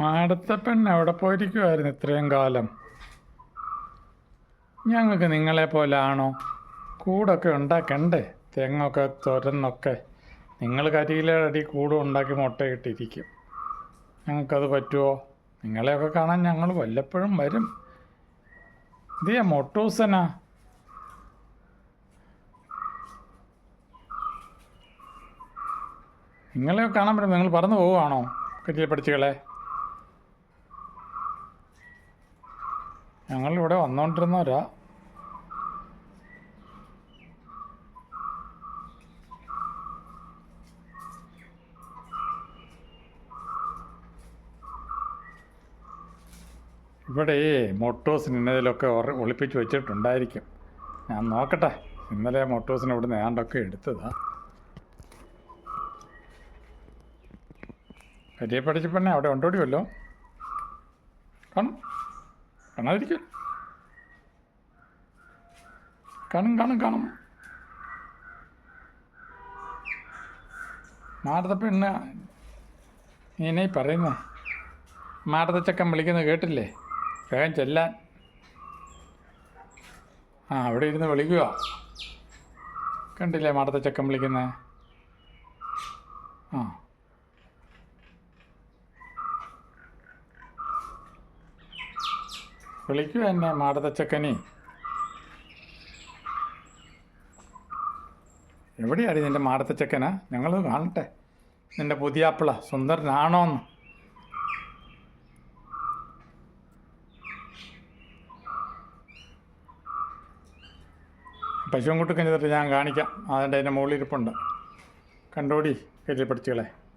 അടുത്ത പെണ്ണ് എവിടെ പോയിരിക്കുമായിരുന്നു ഇത്രയും കാലം? ഞങ്ങൾക്ക് നിങ്ങളെ പോലെ ആണോ? കൂടൊക്കെ ഉണ്ടാക്കണ്ടേ? തെങ്ങൊക്കെ തുരന്നൊക്കെ. നിങ്ങൾ കരിയിലെ അടി കൂട് ഉണ്ടാക്കി മുട്ടയിട്ടിരിക്കും. ഞങ്ങൾക്കത് പറ്റുമോ നിങ്ങളെയൊക്കെ കാണാൻ ഞങ്ങൾ വല്ലപ്പോഴും വരും. ഇതേ മൊട്ടൂസനാ. നിങ്ങളെയൊക്കെ കാണാൻ പറ്റും. നിങ്ങൾ പറന്നു പോവുകയാണോ? കരിയിലെ പഠിച്ചുകളെ? ഞങ്ങളിവിടെ വന്നുകൊണ്ടിരുന്നവരാ ഇവിടെ ഈ മൊട്ടോസിന് ഇന്നതിലൊക്കെ ഒളിപ്പിച്ച് വെച്ചിട്ടുണ്ടായിരിക്കും. ഞാൻ നോക്കട്ടെ. ഇന്നലെ മൊട്ടോസിന് ഇവിടെ ഏണ്ടൊക്കെ എടുത്തതാ. കരിയെ പഠിച്ച പെണ്ണെ അവിടെ ഉണ്ടോടിയല്ലോ കാണും. കാണാതിരിക്കും. കാണും കാണും കാണും. മാരത പെണ്ണ് നീ പറയുന്നേ. മാരത ചക്കൻ വിളിക്കുന്നത് കേട്ടില്ലേ? വേഗം ചെല്ലാൻ. ആ അവിടെ ഇരുന്ന് വിളിക്കുക. കണ്ടില്ലേ മാടത്ത ചക്കൻ വിളിക്കുന്നത്? ആ. വിളിക്കുക എന്നെ മാടത്തച്ചക്കനി. ചക്കനെ എവിടെയാടി നിന്റെ മാടത്തച്ചക്കനാ? ഞങ്ങൾ കാണട്ടെ. നിന്റെ പുതിയ ആപ്പിള സുന്ദരനാണോന്ന് പശുവും കുട്ടുക്കഞ്ഞിട്ട് ഞാൻ കാണിക്കാം. അതിന്റെ അതിന്റെ മുകളിൽ ഇരിപ്പുണ്ട് കണ്ടോടി കയറ്റി പഠിച്ചുകളെ